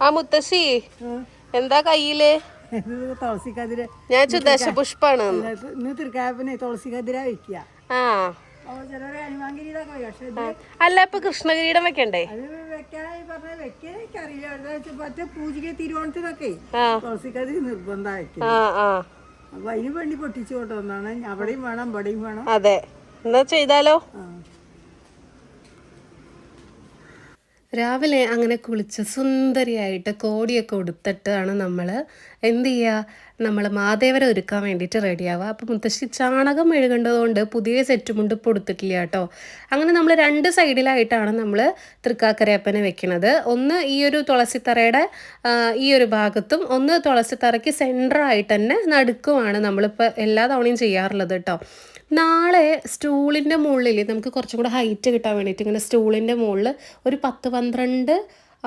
ആ മുത്തശ്ശി എന്താ കയ്യിൽ? തുളസിക്കതിര. ഞാൻ ഇന്ന് തൃക്കാപ്പിന് വെക്കുക ആ. പക്ഷെ ഇത് അല്ല ഇപ്പൊ കൃഷ്ണകിരീടം വെക്കണ്ടേ? തിരുവോണത്തിനൊക്കെ തുളസിക്കതിരി നിർബന്ധം ആ ആ. അപ്പൊ അതിന് വേണ്ടി പൊട്ടിച്ചു കൊണ്ടുവന്നാണ്. അവിടെയും വേണം ഇവിടെയും വേണം. അതെ. എന്താ ചെയ്താലോ ആ രാവിലെ അങ്ങനെ കുളിച്ച് സുന്ദരിയായിട്ട് കോടിയൊക്കെ ഉടുത്തിട്ടാണ് നമ്മൾ എന്ത് ചെയ്യുക നമ്മൾ മാദേവരെ ഒരുക്കാൻ വേണ്ടിയിട്ട് റെഡിയാവുക അപ്പോൾ മുത്തശ്ശി ചാണകം മെഴുകേണ്ടതുകൊണ്ട് പുതിയ സെറ്റ് മുണ്ട് ഇപ്പോൾ ഉടുത്തിട്ടില്ല കേട്ടോ. അങ്ങനെ നമ്മൾ രണ്ട് സൈഡിലായിട്ടാണ് നമ്മൾ തൃക്കാക്കരയപ്പനെ വെക്കുന്നത് ഒന്ന് ഈ ഒരു തുളസിത്തറയുടെ ഈ ഒരു ഭാഗത്തും ഒന്ന് തുളസിത്തറയ്ക്ക് സെന്ററായിട്ട് തന്നെ നടുക്കുമാണ് നമ്മളിപ്പോൾ എല്ലാ തവണയും ചെയ്യാറുള്ളത് കേട്ടോ. നാളെ സ്റ്റൂളിന്റെ മുകളിൽ നമുക്ക് കുറച്ചും കൂടെ ഹൈറ്റ് കിട്ടാൻ വേണ്ടിയിട്ട് ഇങ്ങനെ സ്റ്റൂളിന്റെ മുകളിൽ ഒരു പത്ത് പന്ത്രണ്ട്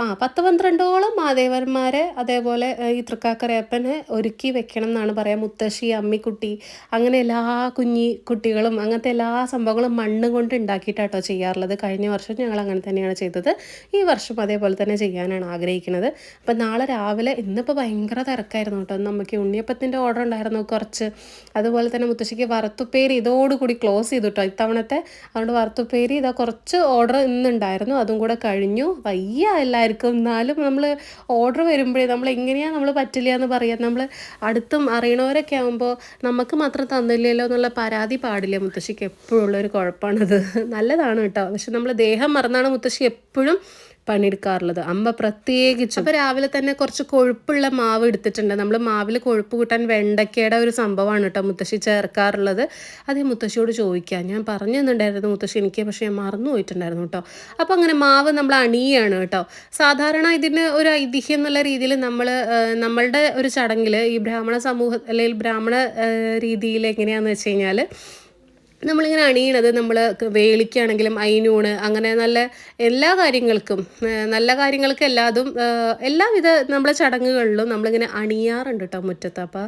ആ പത്ത് പന്ത്രണ്ടോളം മാതേവന്മാരെ അതേപോലെ ഈ തൃക്കാക്കരയപ്പനെ ഒരുക്കി വെക്കണം എന്നാണ് പറയാം. മുത്തശ്ശി അമ്മിക്കുട്ടി അങ്ങനെ എല്ലാ കുഞ്ഞി കുട്ടികളും അങ്ങനത്തെ എല്ലാ സംഭവങ്ങളും മണ്ണ് കൊണ്ട് ഉണ്ടാക്കിയിട്ടാട്ടോ ചെയ്യാറുള്ളത്. കഴിഞ്ഞ വർഷം ഞങ്ങൾ അങ്ങനെ തന്നെയാണ് ചെയ്തത്. ഈ വർഷം അതേപോലെ തന്നെ ചെയ്യാനാണ് ആഗ്രഹിക്കുന്നത്. അപ്പം നാളെ രാവിലെ ഇന്നിപ്പോൾ ഭയങ്കര തിരക്കായിരുന്നു കേട്ടോ. നമുക്ക് ഉണ്ണിയപ്പത്തിന്റെ ഓർഡർ ഉണ്ടായിരുന്നു കുറച്ച്. അതുപോലെ തന്നെ മുത്തശ്ശിക്ക് വറുത്തുപ്പേരി ഇതോടുകൂടി ക്ലോസ് ചെയ്തു കേട്ടോ ഇത്തവണത്തെ. അതുകൊണ്ട് വറുത്തുപ്പേരി ഇതാ കുറച്ച് ഓർഡർ ഇന്നുണ്ടായിരുന്നു. അതും കൂടെ കഴിഞ്ഞു. വയ്യ എല്ലാവർക്കും എന്നാലും നമ്മൾ ഓർഡർ വരുമ്പോഴേ നമ്മൾ എങ്ങനെയാണ് നമ്മൾ പറ്റില്ല എന്ന് പറയാം. നമ്മൾ അടുത്തും അറിയണവരൊക്കെ ആകുമ്പോൾ നമുക്ക് മാത്രം തന്നില്ലല്ലോ എന്നുള്ള പരാതി പാടില്ല മുത്തശ്ശിക്ക്? എപ്പോഴും ഉള്ളൊരു കുഴപ്പമാണത് നല്ലതാണ് കേട്ടോ. പക്ഷെ നമ്മൾ ദേഹം മറന്നാണ് മുത്തശ്ശി എപ്പോഴും പണിയെടുക്കാറുള്ളത്. അമ്മ പ്രത്യേകിച്ച്. അപ്പോൾ രാവിലെ തന്നെ കുറച്ച് കൊഴുപ്പുള്ള മാവ് എടുത്തിട്ടുണ്ട്. നമ്മൾ മാവിൽ കൊഴുപ്പ് കൂട്ടാൻ വെണ്ടയ്ക്കയുടെ ഒരു സംഭവമാണ് കേട്ടോ മുത്തശ്ശി ചേർക്കാറുള്ളത്. അത് മുത്തശ്ശിയോട് ചോദിക്കാം. ഞാൻ പറഞ്ഞു തന്നിട്ടുണ്ടായിരുന്നു മുത്തശ്ശി എനിക്ക് പക്ഷേ ഞാൻ മറന്നു പോയിട്ടുണ്ടായിരുന്നു കേട്ടോ. അപ്പോൾ അങ്ങനെ മാവ് നമ്മൾ അണിയാണ് കേട്ടോ. സാധാരണ ഇതിന് ഒരു ഐതിഹ്യം എന്നുള്ള രീതിയിൽ നമ്മൾ നമ്മളുടെ ഒരു ചടങ്ങിൽ ഈ ബ്രാഹ്മണ സമൂഹ അല്ലെങ്കിൽ ബ്രാഹ്മണ രീതിയിൽ എങ്ങനെയാണെന്ന് വെച്ച് കഴിഞ്ഞാൽ നമ്മളിങ്ങനെ അണിയണത് നമ്മൾ വേളിക്കാണെങ്കിലും അയിനൂണ് അങ്ങനെ നല്ല എല്ലാ കാര്യങ്ങൾക്കും നല്ല കാര്യങ്ങൾക്ക് എല്ലാതും എല്ലാവിധ നമ്മളെ ചടങ്ങുകളിലും നമ്മളിങ്ങനെ അണിയാറുണ്ട് കേട്ടോ മുറ്റത്ത്. അപ്പോൾ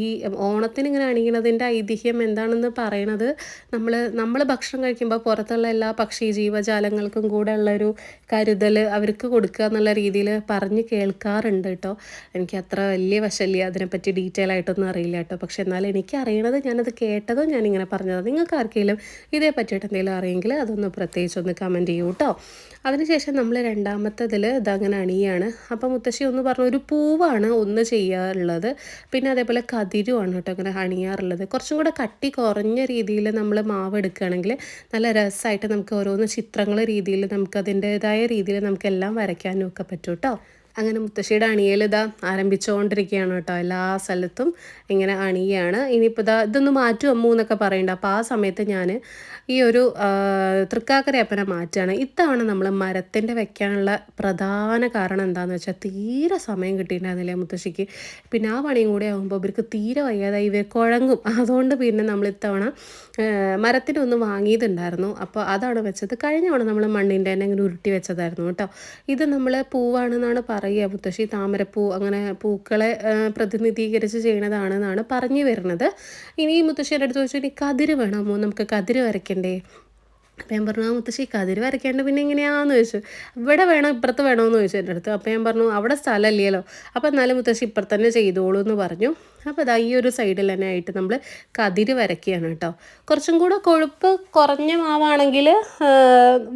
ഈ ഓണത്തിന് ഇങ്ങനെ അണിയണതിന്റെ ഐതിഹ്യം എന്താണെന്ന് പറയണത് നമ്മൾ നമ്മൾ ഭക്ഷണം കഴിക്കുമ്പോൾ പുറത്തുള്ള എല്ലാ പക്ഷി ജീവജാലങ്ങൾക്കും കൂടെ ഉള്ളൊരു കരുതൽ അവർക്ക് കൊടുക്കുക എന്നുള്ള രീതിയിൽ പറഞ്ഞ് കേൾക്കാറുണ്ട് കേട്ടോ എനിക്ക് അത്ര വലിയ വശമില്ല അതിനെപ്പറ്റി ഡീറ്റെയിൽ ആയിട്ടൊന്നും അറിയില്ല കേട്ടോ പക്ഷെ എന്നാൽ എനിക്ക് അറിയണത് ഞാനത് കേട്ടതും ഞാനിങ്ങനെ പറഞ്ഞത്. നിങ്ങൾക്ക് ആർക്കെങ്കിലും ഇതേ പറ്റിയിട്ട് എന്തെങ്കിലും അറിയെങ്കിൽ അതൊന്ന് പ്രത്യേകിച്ച് ഒന്ന് കമന്റ് ചെയ്യൂ കേട്ടോ അതിനുശേഷം നമ്മൾ രണ്ടാമത്തതിൽ ഇതങ്ങനെ അണിയാണ്. അപ്പം മുത്തശ്ശി ഒന്ന് പറഞ്ഞു ഒരു പൂവാണ് ഒന്ന് ചെയ്യാറുള്ളത് പിന്നെ അതേപോലെ കതിരുമാണ് കേട്ടോ അങ്ങനെ അണിയാറുള്ളത്. കുറച്ചും കൂടെ കട്ടി കുറഞ്ഞ രീതിയിൽ നമ്മൾ മാവ് എടുക്കുകയാണെങ്കിൽ നല്ല രസമായിട്ട് നമുക്ക് ഓരോന്ന് ചിത്രങ്ങൾ രീതിയിൽ നമുക്ക് അതിന്റേതായ രീതിയിൽ നമുക്കെല്ലാം വരയ്ക്കാനും ഒക്കെ പറ്റും കേട്ടോ അങ്ങനെ മുത്തശ്ശിയുടെ അണിയൽ ഇതാ ആരംഭിച്ചുകൊണ്ടിരിക്കുകയാണ് കേട്ടോ. എല്ലാ സ്ഥലത്തും ഇങ്ങനെ അണിയാണ്. ഇനിയിപ്പോൾ ഇതാ ഇതൊന്ന് മാറ്റും അമ്മു എന്നൊക്കെ പറയണ്ട. അപ്പോൾ ആ സമയത്ത് ഞാൻ ഈ ഒരു തൃക്കാക്കരയപ്പനെ മാറ്റുകയാണ് ഇത്തവണ നമ്മൾ മരത്തിന്റെ വെക്കാനുള്ള പ്രധാന കാരണം എന്താണെന്ന് വെച്ചാൽ തീരെ സമയം കിട്ടിയിട്ടുണ്ടായിരുന്നില്ല മുത്തശ്ശിക്ക്. പിന്നെ ആ പണിയും കൂടെ ആകുമ്പോൾ ഇവർക്ക് തീരെ വയ്യാതായി. ഇവർ കുഴങ്ങും. അതുകൊണ്ട് പിന്നെ നമ്മൾ ഇത്തവണ മരത്തിന്റെ ഒന്ന് വാങ്ങിയതുണ്ടായിരുന്നു അപ്പോൾ അതാണ് വെച്ചത്. കഴിഞ്ഞ തവണ നമ്മൾ മണ്ണിന്റെ തന്നെ ഇങ്ങനെ ഉരുട്ടി വെച്ചതായിരുന്നു കേട്ടോ. ഇത് നമ്മൾ പൂവാണെന്നാണ് പറയുക മുത്തശ്ശി താമരപ്പൂ അങ്ങനെ പൂക്കളെ പ്രതിനിധീകരിച്ച് ചെയ്യണതാണെന്നാണ് പറഞ്ഞു വരുന്നത്. ഇനി മുത്തശ്ശിയുടെ അടുത്ത് ചോദിച്ചു ഇനി കതിര് വേണമോ നമുക്ക് കതിര് വരയ്ക്കണ്ടേ? അപ്പം ഞാൻ പറഞ്ഞു ആ മുത്തശ്ശി കതിര് വരയ്ക്കേണ്ട പിന്നെ എങ്ങനെയാണെന്ന് ചോദിച്ചു. ഇവിടെ വേണോ ഇപ്പുറത്ത് വേണമെന്ന് ചോദിച്ചു എന്റെ അടുത്ത്. അപ്പം ഞാൻ പറഞ്ഞു അവിടെ സ്ഥലമല്ലല്ലോ. അപ്പം എന്നാലും മുത്തശ്ശി ഇപ്പുറത്ത് തന്നെ ചെയ്തോളൂ എന്ന് പറഞ്ഞു. അപ്പോൾ അതാ ഈ ഒരു സൈഡിൽ തന്നെ ആയിട്ട് നമ്മൾ കതിര് വരയ്ക്കുകയാണ് കേട്ടോ. കുറച്ചും കൂടെ കൊഴുപ്പ് കുറഞ്ഞ മാവാണെങ്കിൽ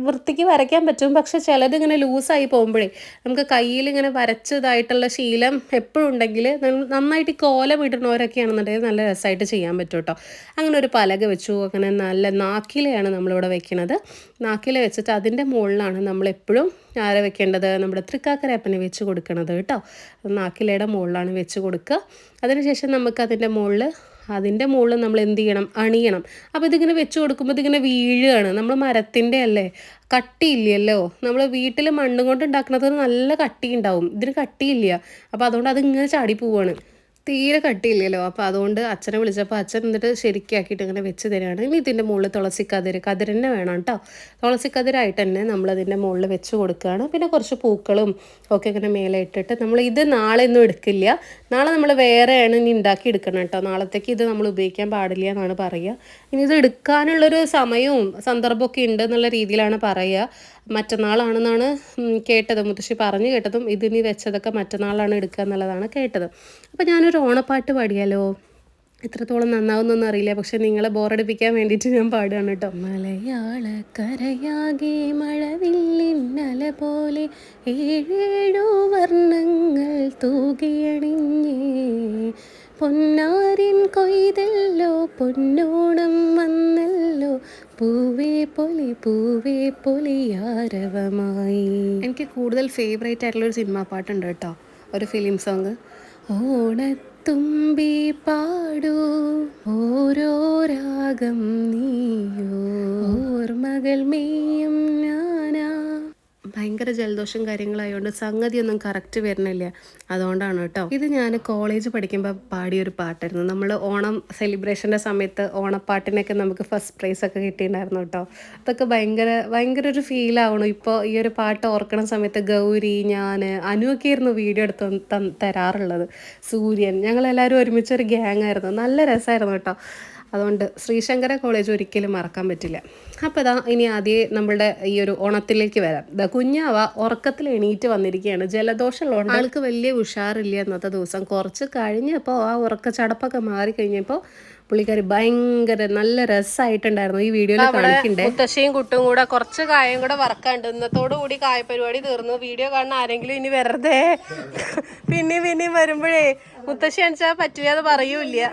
വൃത്തിക്ക് വരയ്ക്കാൻ പറ്റും. പക്ഷെ ചിലത് ഇങ്ങനെ ലൂസായി പോകുമ്പോഴേ നമുക്ക് കയ്യിൽ ഇങ്ങനെ വരച്ചതായിട്ടുള്ള ശീലം എപ്പോഴും ഉണ്ടെങ്കിൽ നന്നായിട്ട് കോലം ഇടുന്നവരൊക്കെയാണെന്നുണ്ടെങ്കിൽ നല്ല രസമായിട്ട് ചെയ്യാൻ പറ്റും കേട്ടോ. അങ്ങനെ ഒരു പലക വെച്ചു. അങ്ങനെ നല്ല നാക്കിലെയാണ് നമ്മളിവിടെ വെക്കുന്നത്. നാക്കില വെച്ചിട്ട് അതിന്റെ മുകളിലാണ് നമ്മളെപ്പോഴും ആരെ വെക്കേണ്ടത്? നമ്മുടെ തൃക്കാക്കരയപ്പനെ വെച്ച് കൊടുക്കണത് കേട്ടോ. നാക്കിലയുടെ മുകളിലാണ് വെച്ച് കൊടുക്കുക. അതിനുശേഷം നമുക്ക് അതിന്റെ മുകളിൽ അതിന്റെ മുകളിൽ നമ്മൾ എന്ത് ചെയ്യണം? അണിയണം. അപ്പോൾ ഇതിങ്ങനെ വെച്ച് കൊടുക്കുമ്പോൾ ഇതിങ്ങനെ വീഴുകയാണ്. നമ്മൾ മരത്തിന്റെ അല്ലേ? കട്ടിയില്ലല്ലോ. നമ്മൾ വീട്ടിൽ മണ്ണ് കൊണ്ട് ഉണ്ടാക്കുന്നത് നല്ല കട്ടി ഉണ്ടാവും ഇതിന് കട്ടിയില്ല. അപ്പോൾ അതുകൊണ്ട് അതിങ്ങനെ ചാടി പോവാണ്. തീരെ കട്ടിയില്ലല്ലോ. അപ്പോൾ അതുകൊണ്ട് അച്ഛനെ വിളിച്ചപ്പോൾ അച്ഛൻ എന്നിട്ട് ശരിക്കാക്കിയിട്ട് ഇങ്ങനെ വെച്ച് തരികയാണ് ഇനി ഇതിന്റെ മുകളിൽ തുളസി കതിര് കതിര് തന്നെ വേണം കേട്ടോ. തുളസി കതിരായിട്ട് തന്നെ നമ്മൾ അതിന്റെ മുകളിൽ വെച്ച് കൊടുക്കുകയാണ്. പിന്നെ കുറച്ച് പൂക്കളും ഒക്കെ ഇങ്ങനെ മേലെ ഇട്ടിട്ട് നമ്മൾ ഇത് നാളെ ഒന്നും എടുക്കില്ല. നാളെ നമ്മൾ വേറെയാണ് ഇനി ഉണ്ടാക്കി എടുക്കണം കേട്ടോ നാളത്തേക്ക് ഇത് നമ്മൾ ഉപയോഗിക്കാൻ പാടില്ല എന്നാണ് പറയുക ഇനി ഇത് എടുക്കാനുള്ളൊരു സമയവും സന്ദർഭമൊക്കെ ഉണ്ട് എന്നുള്ള രീതിയിലാണ് പറയുക മറ്റന്നാളാണെന്നാണ് കേട്ടത്. മുത്തശ്ശി പറഞ്ഞു കേട്ടതും ഇതിനി വെച്ചതൊക്കെ മറ്റന്നാളാണ് എടുക്കുക എന്നുള്ളതാണ് കേട്ടത്. അപ്പോൾ ഞാനൊരു ഓണപ്പാട്ട് പാടിയാലോ? എത്രത്തോളം നന്നാവുന്നൊന്നും അറിയില്ല. പക്ഷെ നിങ്ങളെ ബോറടിപ്പിക്കാൻ വേണ്ടിയിട്ട് ഞാൻ പാടുകയാണ് കേട്ടോ. മലയാള കരയാകെ മഴവില്ലിന്നല പോലെ ഏഴേഴോ വർണങ്ങൾ തൂകിയണിഞ്ഞേ. പൊന്നാരിൻ കൊയ്തല്ലോ പൊന്നോണം വന്നല്ലോ പൂവേ പൊലി പൂവേ പൊലിയാരവമായി എനിക്ക് കൂടുതൽ ഫേവറേറ്റ് ആയിട്ടുള്ള ഒരു സിനിമാ പാട്ടുണ്ട് കേട്ടോ. ഒരു ഫിലിം സോങ് ഓണത്തുമ്പി പാടൂ. ഓരോ രാഗം നീയോ. ഓർമ്മകൾ മെയ്യും ഭയങ്കര ജലദോഷം കാര്യങ്ങളായതുകൊണ്ട് സംഗതിയൊന്നും കറക്റ്റ് വരണില്ല അതുകൊണ്ടാണ് കേട്ടോ. ഇത് ഞാൻ കോളേജ് പഠിക്കുമ്പോൾ പാടിയൊരു പാട്ടായിരുന്നു. നമ്മൾ ഓണം സെലിബ്രേഷന്റെ സമയത്ത് ഓണപ്പാട്ടിനൊക്കെ നമുക്ക് ഫസ്റ്റ് പ്രൈസ് ഒക്കെ കിട്ടിയിട്ടുണ്ടായിരുന്നു കേട്ടോ. അതൊക്കെ ഭയങ്കര ഭയങ്കര ഒരു ഫീൽ ആവണം. ഇപ്പോൾ ഈ ഒരു പാട്ട് ഓർക്കണ സമയത്ത് ഗൗരി ഞാൻ അനുവൊക്കെ ആയിരുന്നു വീഡിയോ എടുത്ത് തരാറുള്ളത്. സൂര്യൻ ഞങ്ങളെല്ലാവരും ഒരുമിച്ചൊരു ഗ്യാങ് ആയിരുന്നു. നല്ല രസമായിരുന്നു കേട്ടോ. അതുകൊണ്ട് ശ്രീശങ്കര കോളേജ് ഒരിക്കലും മറക്കാൻ പറ്റില്ല. അപ്പോൾ ഇതാ ഇനി ആദ്യം നമ്മളുടെ ഈ ഒരു ഓണത്തിലേക്ക് വരാം. ഇതാ കുഞ്ഞാവ ഉറക്കത്തിൽ എണീറ്റ് വന്നിരിക്കുകയാണ്. ജലദോഷമുള്ള ആൾക്ക് വലിയ ഉഷാറില്ല ഇന്നത്തെ ദിവസം. കുറച്ച് കഴിഞ്ഞപ്പോൾ ആ ഉറക്ക ചടപ്പൊക്കെ മാറിക്കഴിഞ്ഞപ്പോൾ പുള്ളിക്കാരി ഭയങ്കര നല്ല രസമായിട്ടുണ്ടായിരുന്നു ഈ വീഡിയോയിൽ കാണിക്കണ്ടേ? മുത്തശ്ശിയും കുട്ടും കൂടെ കുറച്ച് കായം കൂടെ വറക്കാണ്ട് ഇന്നത്തോടു കൂടി കായ പരിപാടി തീർന്നു. വീഡിയോ കാണാൻ ആരെങ്കിലും ഇനി വെറുതെ പിന്നെയും പിന്നെയും വരുമ്പോഴേ മുത്തശ്ശി അണിച്ചാൽ പറ്റില്ല അത് പറയൂല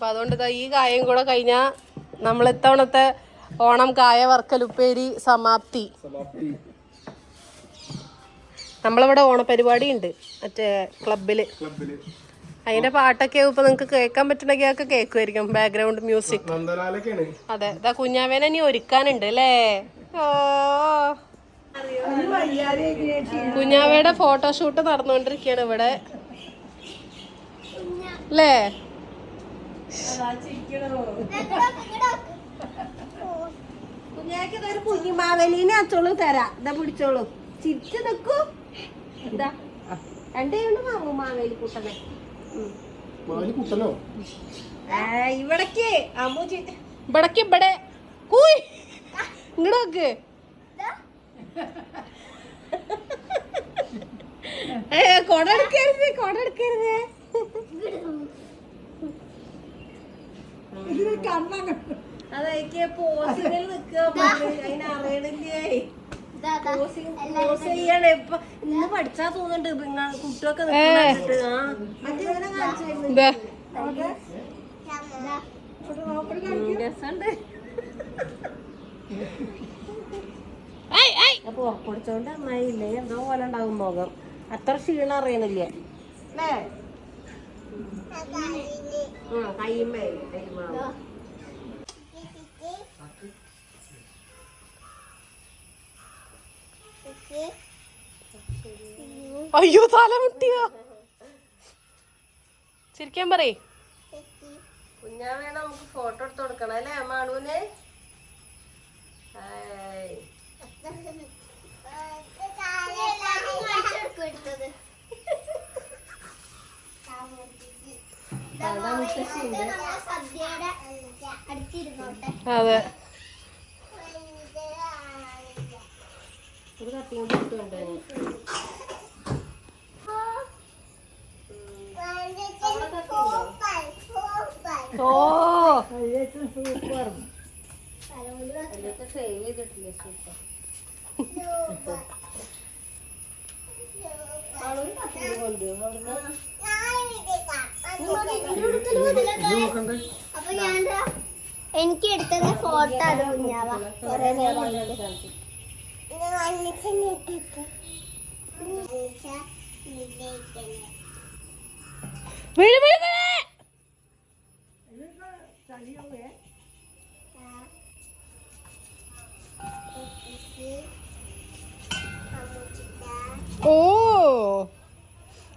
അപ്പൊ അതുകൊണ്ട് ഇതാ ഈ കായം കൂടെ കഴിഞ്ഞാ നമ്മൾ ഇത്തവണത്തെ ഓണം കായ വറക്കലുപ്പേരി സമാപ്തി. നമ്മളിവിടെ ഓണപരിപാടി ഉണ്ട് മറ്റേ ക്ലബിൽ അതിന്റെ പാട്ടൊക്കെ ഇപ്പൊ നിങ്ങക്ക് കേൾക്കാൻ പറ്റണമെങ്കിൽ അതൊക്കെ കേൾക്കുമായിരിക്കും ബാക്ക്ഗ്രൗണ്ട് മ്യൂസിക് അതെ. ഇതാ കുഞ്ഞാവേനെ ഇനി ഒരുക്കാനുണ്ട് അല്ലേ? ഓ. കുഞ്ഞാവയുടെ ഫോട്ടോഷൂട്ട് നടന്നുകൊണ്ടിരിക്കുകയാണ് ഇവിടെ. അല്ലേ? കുഞ്ഞാക്ക് ഇതൊരു കുഞ്ഞിമാവലീനെ അച്ചോളൂ തരാം. ഇതാ പിടിച്ചോളൂ. ചിരിച്ചു നിക്കൂ എന്താ രണ്ടേ വാങ്ങും മാവേലി കുട്ടനെ. ഇവിടക്ക്. അമ്മു ഇവിടക്ക് ഇവിടെ. കൂയ്. ഇങ്ങോട്ട് നോക്ക്. ഏ, കൊട എടുക്കരുത് കൊട എടുക്കരുത്. അതൊക്കെ അതിനറിയണില്ലേ ചെയ്യണേ. ഇപ്പൊ ഇന്ന് പഠിച്ചാ തോന്നുന്നുണ്ട്. കുട്ടിയൊക്കെ രസമുണ്ട്. അപ്പൊ ഉറപ്പൊടിച്ചോണ്ട് അമ്മായില്ലേ എന്തോ പോലെ ഉണ്ടാകും മുഖം. അത്ര ക്ഷീണം അറിയണില്ലേ? അല്ലേ? അയ്യോ തല മുട്ടിയ ചിരിക്കാൻ പറയേ. വേണം നമുക്ക് ഫോട്ടോ എടുത്ത് കൊടുക്കണം അല്ലേ മാണുവിനെ ഹായ്. അതാ മുത്തശ്ശിയുണ്ട്. അതെ. ഒരു കത്തിയും കൊടുത്തുണ്ട് ഓ. സൂപ്പർ സേവ് ചെയ്തിട്ടില്ലേ സൂപ്പർ. അപ്പൊ ഞാൻ എനിക്ക് എടുത്തത് ഫോട്ടോ അത് കുഞ്ഞാവാ. കൊറേ നേരം. ഓ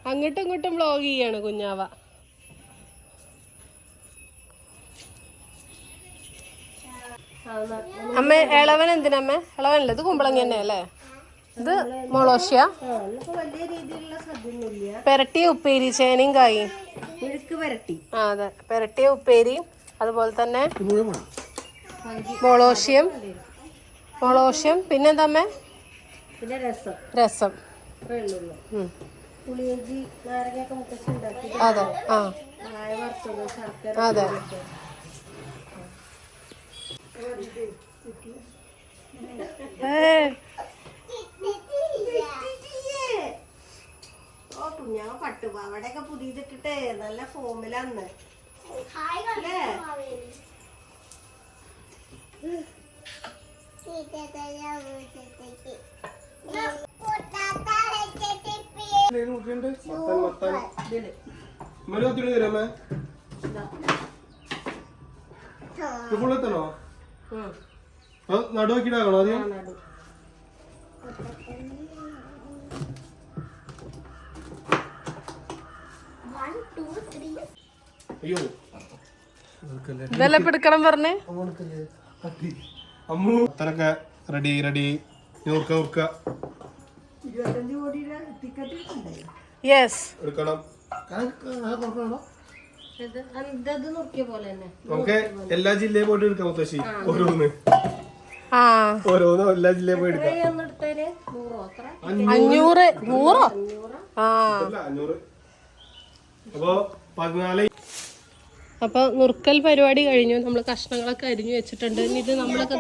അങ്ങോട്ടും ഇങ്ങോട്ടും വ്ളോഗ് ചെയ്യാണ് കുഞ്ഞാവ. അമ്മ ഇളവൻ എന്തിനമ്മ ഇളവനല്ല ഇത് കുമ്പളങ്ങ തന്നെ അല്ലേ? ഇത് മൊളോഷ്യ? പെരട്ടിയ ഉപ്പേരി ചേനയും കായും. മെഴുക്ക് വരട്ടി ആ അതെ. പെരട്ടിയ ഉപ്പേരിയും അതുപോലെ തന്നെ മൊളോഷ്യം മൊളോഷ്യം. മുളോഷ്യം. പിന്നെന്താ അമ്മേ? പിന്നെ രസം. അതെ ആ. അതെ. ഓ കുഞ്ഞാവ പട്ടുപാവടയൊക്കെ പുതിയതിട്ടിട്ടേ നല്ല ഫോമിലന്ന്. അല്ലേ? നോക്കിയുണ്ട്. മത്തൻ മത്തൻ. ഒത്തിരി തരാമേ? ഇത്. നടുവാക്കിയിട്ടാകണോ ആദ്യം. അയ്യോ. ഇതെല്ലാം എടുക്കണം പറഞ്ഞേ. അമ്മു. മത്തനൊക്കെ റെഡി റെഡി ടിക്കറ്റ് കിട്ടണ്ടേ യെസ് എടുക്കണം. നമുക്ക് എല്ലാ ജില്ലയും പോയിട്ട് എടുക്കാം മുത്തശ്ശി. ഓരോന്ന്. ആ. ഓരോന്ന് എല്ലാ ജില്ലയും പോയി എടുക്കാം. അഞ്ഞൂറ്. നൂറോ? ആ. അഞ്ഞൂറ്. അപ്പൊ പതിനാല്. അപ്പൊ നുറുക്കൽ പരിപാടി കഴിഞ്ഞു. നമ്മൾ കഷ്ണങ്ങളൊക്കെ അരിഞ്ഞു വെച്ചിട്ടുണ്ട്. ഇനി ഇത് നമ്മളൊക്കെ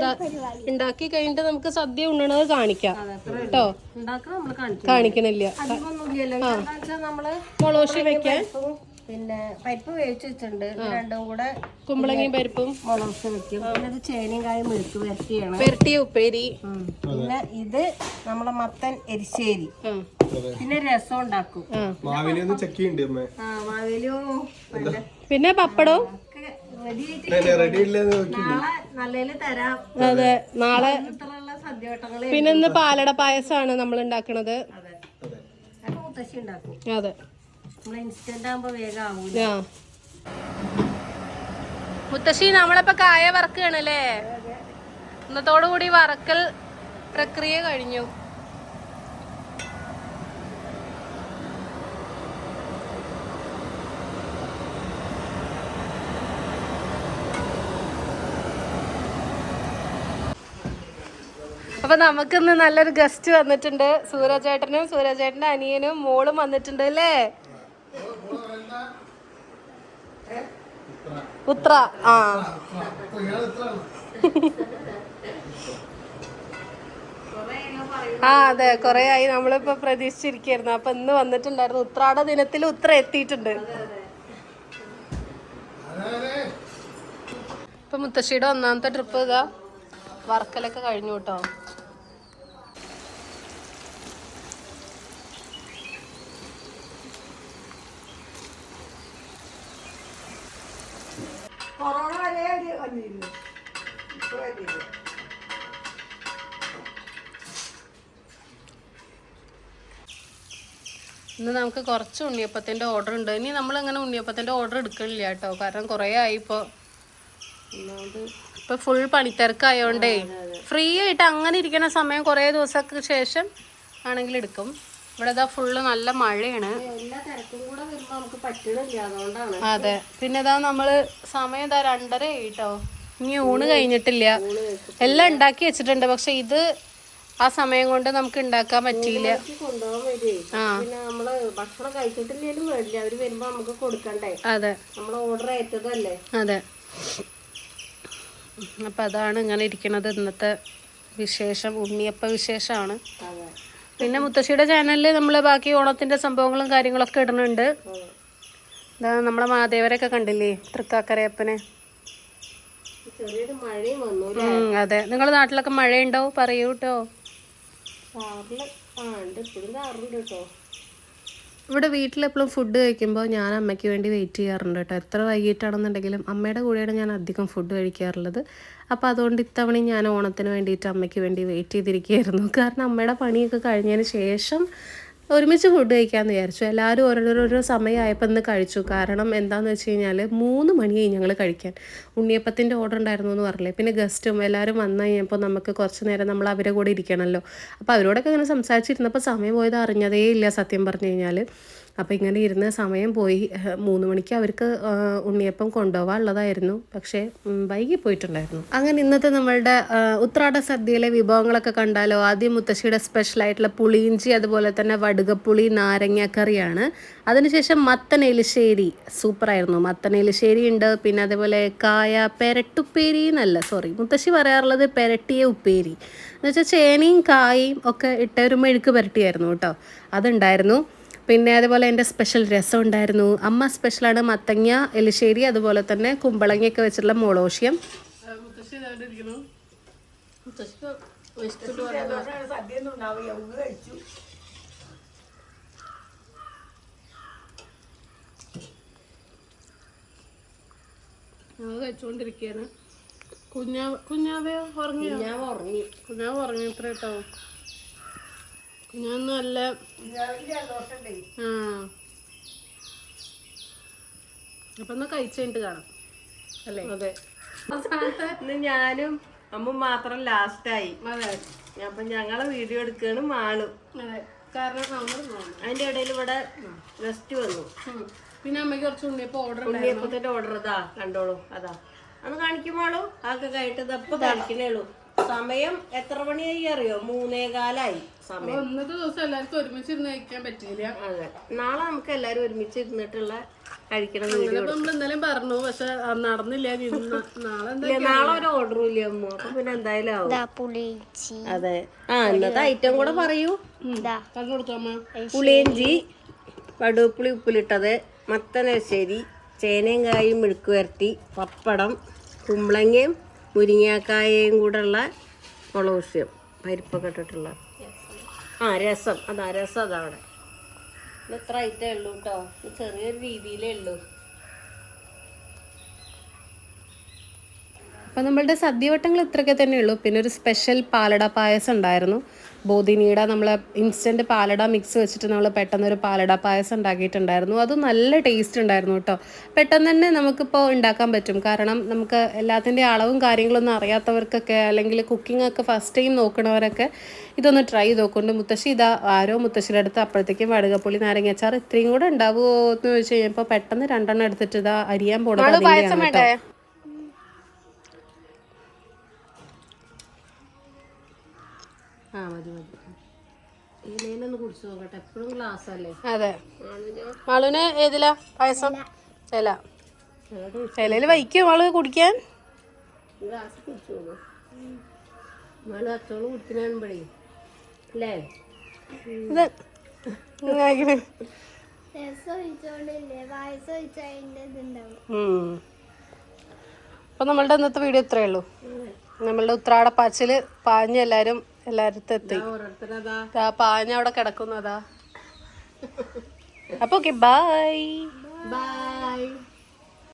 ഉണ്ടാക്കി കഴിഞ്ഞിട്ട് നമുക്ക് സദ്യ ഉണ്ണണത് കാണിക്കാം. കേട്ടോ? കാണിക്കണില്ല. മുളോഷി വെക്കാൻ. പിന്നെ പരിപ്പ് വേവിച്ച് വെച്ചിട്ടുണ്ട്. രണ്ടും കൂടെ കുമ്പളങ്ങയും പരിപ്പും. മുളക് വെക്കും. പിന്നെ ഇത് ചേനയും കായും മെഴുക്ക് വരട്ടിയാണ് വരട്ടിയ ഉപ്പേരി. പിന്നെ ഇത് നമ്മളെ മത്തൻ എരിശ്ശേരി. പിന്നെ രസം ഉണ്ടാക്കും. മാവേലിയോ പിന്നെ പപ്പടോ. അതെ നാളെ പിന്നെ ഇന്ന് പാലട പായസമാണ് നമ്മൾ ഉണ്ടാക്കണത്. അതെ. മുത്തശ്ശി നമ്മളിപ്പോ കായ വറക്കാണ് അല്ലേ ഇന്നത്തോടു കൂടി വറക്കൽ പ്രക്രിയ കഴിഞ്ഞു. അപ്പൊ നമുക്കിന്ന് നല്ലൊരു ഗസ്റ്റ് വന്നിട്ടുണ്ട്. സൂരജേട്ടനും സൂരജേട്ടന്റെ അനിയനും മോളും വന്നിട്ടുണ്ട് അല്ലേ ഉത്ര ആ. ആ അതെ കൊറേ ആയി നമ്മളിപ്പോ പ്രതീക്ഷിച്ചിരിക്കായിരുന്നു. അപ്പൊ ഇന്ന് വന്നിട്ടുണ്ടായിരുന്നു ഉത്രാട ദിനത്തിൽ ഉത്ര എത്തിയിട്ടുണ്ട്. ഇപ്പൊ മുത്തശ്ശിയുടെ ഒന്നാമത്തെ ട്രിപ്പ് ഇതാ വർക്കലൊക്കെ കഴിഞ്ഞു കേട്ടോ. കൊറോണ വരെ അവർ വന്നിരുന്നു. ഇപ്പൊ വരില്ല ഇന്ന് നമുക്ക് കുറച്ച് ഉണ്ണിയപ്പത്തിന്റെ ഓർഡർ ഉണ്ട്. ഇനി നമ്മൾ അങ്ങനെ ഉണ്ണിയപ്പത്തിന്റെ ഓർഡർ എടുക്കണില്ല കേട്ടോ. കാരണം കുറേ ആയി ഇപ്പോൾ ഇപ്പൊ ഫുൾ പണിത്തിരക്കായോണ്ടേ ഫ്രീ ആയിട്ട് അങ്ങനെ ഇരിക്കുന്ന സമയം കുറേ ദിവസങ്ങൾക്ക് ശേഷം ആണെങ്കിൽ എടുക്കും. ഇവിടെ ഇതാ ഫുള്ള് നല്ല മഴയാണ്. അതെ പിന്നെ ഇതാ നമ്മൾ സമയം ഇതാ രണ്ടര ആയിട്ടോ? ഇനി ഊണ് കഴിഞ്ഞിട്ടില്ല. എല്ലാം ഉണ്ടാക്കി വെച്ചിട്ടുണ്ട് പക്ഷെ ഇത് ആ സമയം കൊണ്ട് നമുക്ക് ഉണ്ടാക്കാൻ പറ്റിയില്ല. അതെ. അപ്പം അതാണ് ഇങ്ങനെ ഇരിക്കണത് ഇന്നത്തെ വിശേഷം. ഉണ്ണിയപ്പ വിശേഷമാണ്. അതെ. പിന്നെ മുത്തശ്ശിയുടെ ചാനലിൽ നമ്മൾ ബാക്കി ഓണത്തിന്റെ സംഭവങ്ങളും കാര്യങ്ങളൊക്കെ ഇടുന്നുണ്ട്. ഇതാ നമ്മളെ മാദേവരൊക്കെ കണ്ടില്ലേ? തൃക്കാക്കരയപ്പനെ. അതെ. നിങ്ങളുടെ നാട്ടിലൊക്കെ മഴയുണ്ടോ? പറയൂ കേട്ടോ ഇവിടെ വീട്ടിലെപ്പോഴും ഫുഡ് കഴിക്കുമ്പോൾ ഞാൻ അമ്മയ്ക്ക് വേണ്ടി വെയിറ്റ് ചെയ്യാറുണ്ട് കേട്ടോ എത്ര വൈകിട്ടാണെന്നുണ്ടെങ്കിലും അമ്മയുടെ കൂടെയാണ് ഞാൻ അധികം ഫുഡ് കഴിക്കാറുള്ളത്. അപ്പോൾ അതുകൊണ്ട് ഇത്തവണ ഞാൻ ഓണത്തിന് വേണ്ടിയിട്ട് അമ്മയ്ക്ക് വേണ്ടി വെയിറ്റ് ചെയ്തിരിക്കുകയായിരുന്നു. കാരണം അമ്മയുടെ പണിയൊക്കെ കഴിഞ്ഞതിന് ശേഷം ഒരുമിച്ച് ഫുഡ് കഴിക്കാമെന്ന് വിചാരിച്ചു. എല്ലാവരും ഓരോരോരോ സമയമായപ്പോൾ ഇന്ന് കഴിച്ചു. കാരണം എന്താണെന്ന് വെച്ച് കഴിഞ്ഞാൽ മൂന്ന് മണിയായി ഞങ്ങൾ കഴിക്കാൻ. ഉണ്ണിയപ്പത്തിന്റെ ഓർഡർ ഉണ്ടായിരുന്നു എന്ന് പറഞ്ഞില്ലേ? പിന്നെ ഗസ്റ്റും എല്ലാവരും വന്നു കഴിഞ്ഞപ്പോൾ നമുക്ക് കുറച്ച് നേരം നമ്മൾ അവരെ കൂടെ ഇരിക്കണമല്ലോ അപ്പോൾ അവരോടൊക്കെ ഇങ്ങനെ സംസാരിച്ചിരുന്നപ്പോൾ സമയം പോയത് അറിഞ്ഞതേ ഇല്ല സത്യം പറഞ്ഞു കഴിഞ്ഞാൽ അപ്പോൾ ഇങ്ങനെ ഇരുന്ന സമയം പോയി. മൂന്ന് മണിക്ക് അവർക്ക് ഉണ്ണിയപ്പം കൊണ്ടുപോകാനുള്ളതായിരുന്നു. പക്ഷേ വൈകി പോയിട്ടുണ്ടായിരുന്നു അങ്ങനെ ഇന്നത്തെ നമ്മളുടെ ഉത്രാട സദ്യയിലെ വിഭവങ്ങളൊക്കെ കണ്ടാലോ? ആദ്യം മുത്തശ്ശിയുടെ സ്പെഷ്യൽ ആയിട്ടുള്ള പുളിയിഞ്ചി അതുപോലെ തന്നെ വടുകപ്പുളി നാരങ്ങക്കറിയാണ് അതിനുശേഷം മത്തൻ എലിശ്ശേരി. സൂപ്പറായിരുന്നു മത്തൻ എലിശ്ശേരി ഉണ്ട്. പിന്നെ അതേപോലെ കായ പെരട്ടുപ്പേരി എന്നല്ല സോറി മുത്തശ്ശി പറയാറുള്ളത് പെരട്ടിയ ഉപ്പേരി. എന്നുവെച്ചാൽ ചേനയും കായയും ഒക്കെ ഇട്ട ഒരു മെഴുക്ക് പുരട്ടിയായിരുന്നു കേട്ടോ. അതുണ്ടായിരുന്നു. പിന്നെ അതുപോലെ എന്റെ സ്പെഷ്യൽ രസം ഉണ്ടായിരുന്നു. അമ്മ സ്പെഷ്യലാണ് മത്തങ്ങ എലിശ്ശേരി അതുപോലെ തന്നെ കുമ്പളങ്ങയൊക്കെ വെച്ചിട്ടുള്ള മോളോഷ്യം. കഴിച്ചുകൊണ്ടിരിക്കുകയാണ് കുഞ്ഞാവ് കുഞ്ഞാവയോ ഉറങ്ങി ഞാൻ ഉറങ്ങി. കുഞ്ഞാവ് ഉറങ്ങി ഇത്ര കേട്ടോ കുഞ്ഞാവ് നല്ല ആ അപ്പൊ കഴിച്ചിട്ട് കാണാം. അല്ലേ? അതെ. ഞാനും അമ്മ മാത്രം ലാസ്റ്റായി അതെ. അപ്പൊ ഞങ്ങളെ വീഡിയോ എടുക്കാണ് മാളും. അതെ. കാരണം അതിന്റെ ഇടയിൽ ഇവിടെ ഗസ്റ്റ് വന്നു. പിന്നെ അമ്മയ്ക്ക് കുറച്ച് ഉണ്ണിയപ്പോൾ ഓർഡർ ഉണ്ണിയപ്പത്തിന്റെ ഓർഡർ ഇതാ കണ്ടോളൂ അതാ. അന്ന് കാണിക്കുമ്പോളൂ അതൊക്കെ കഴിഞ്ഞിട്ട് ഇതപ്പൊ കാണിക്കണേ ഉള്ളൂ. സമയം എത്ര മണിയായി അറിയോ? മൂന്നേ കാലായി സമയം ഇന്നത്തെ ദിവസം എല്ലാവർക്കും ഒരുമിച്ച് ഇരുന്ന് കഴിക്കാൻ പറ്റില്ല അതെ. നാളെ നമുക്ക് എല്ലാരും ഒരുമിച്ച് ഇരുന്നിട്ടുള്ള കഴിക്കണം നമ്മൾ ഇന്നലെ പറഞ്ഞു പക്ഷെ നടന്നില്ല. നാളെ എന്താ നാളെ ഒരു ഓർഡറും ഇല്ല അമ്മ. അപ്പൊ പിന്നെ എന്തായാലും ആവും. അതെ. ആ ഇന്നത്തെ ഐറ്റം കൂടെ പറയൂ. പുളിയഞ്ചി വടുപ്പുളി ഉപ്പിലിട്ടത് മത്തനശ്ശേരി ചേനയും കായും മെഴുക്ക് വരട്ടി പപ്പടം കുമ്പളങ്ങയും മുരിങ്ങാക്കായയും കൂടെ ഉള്ള മുളകുശ്യം പരിപ്പൊക്കെ ഇട്ടിട്ടുള്ള. ആ രസം. അതാ രസം അതാ അവിടെ ഇത് ഇത്ര ഐറ്റേ ഉള്ളൂ കേട്ടോ ചെറിയൊരു രീതിയിലേ ഉള്ളൂ. അപ്പം നമ്മളുടെ സദ്യവട്ടങ്ങൾ ഇത്രയൊക്കെ തന്നെ ഉള്ളൂ പിന്നെ ഒരു സ്പെഷ്യൽ പാലട പായസം ഉണ്ടായിരുന്നു. ബോധിനിയുടെ നമ്മൾ ഇൻസ്റ്റന്റ് പാലട മിക്സ് വെച്ചിട്ട് നമ്മൾ പെട്ടെന്ന് ഒരു പാലട പായസം ഉണ്ടാക്കിയിട്ടുണ്ടായിരുന്നു. അത് നല്ല ടേസ്റ്റ് ഉണ്ടായിരുന്നു കേട്ടോ. പെട്ടെന്ന് തന്നെ നമുക്കിപ്പോൾ ഉണ്ടാക്കാൻ പറ്റും. കാരണം നമുക്ക് എല്ലാത്തിന്റെ അളവും കാര്യങ്ങളൊന്നും അറിയാത്തവർക്കൊക്കെ അല്ലെങ്കിൽ കുക്കിംഗ് ഒക്കെ ഫസ്റ്റ് ടൈം നോക്കണവരൊക്കെ ഇതൊന്ന് ട്രൈ ചെയ്ത് നോക്കുന്നുണ്ട് മുത്തശ്ശി ഇതാ ആരോ മുത്തശ്ശിയുടെ അടുത്ത് അപ്പോഴത്തേക്കും വടുകപ്പുളി നാരങ്ങാച്ചാർ ഇത്രയും കൂടെ ഉണ്ടാവുമോ എന്ന് ചോദിച്ചു കഴിഞ്ഞപ്പോൾ പെട്ടെന്ന് രണ്ടെണ്ണം എടുത്തിട്ട് ഇതാ അരിയാൻ പോണത് ആ മതി മതി. ഇതിനൊന്ന് കുടിച്ചു നോക്കട്ടെ. എപ്പോഴും ഗ്ലാസ് അല്ലേ? അതെ. മാളുവിന് ഏതിലാ? പായസം? ഇല. ഇലയിൽ വയ്ക്കും മാൾ കുടിക്കാൻ. ഗ്ലാസ് കുടിച്ചു കുടിക്കണേ അല്ലേ? ഇത് അപ്പൊ നമ്മളുടെ ഇന്നത്തെ വീഡിയോ ഇത്രയേ ഉള്ളൂ. നമ്മളുടെ ഉത്രാടപ്പാച്ചിൽ പാഞ്ഞ് എല്ലാരും എത്തി. ആ പാഞ്ഞ അവിടെ കിടക്കുന്നതാ അപ്പൊ ഓക്കെ ബൈ ബൈ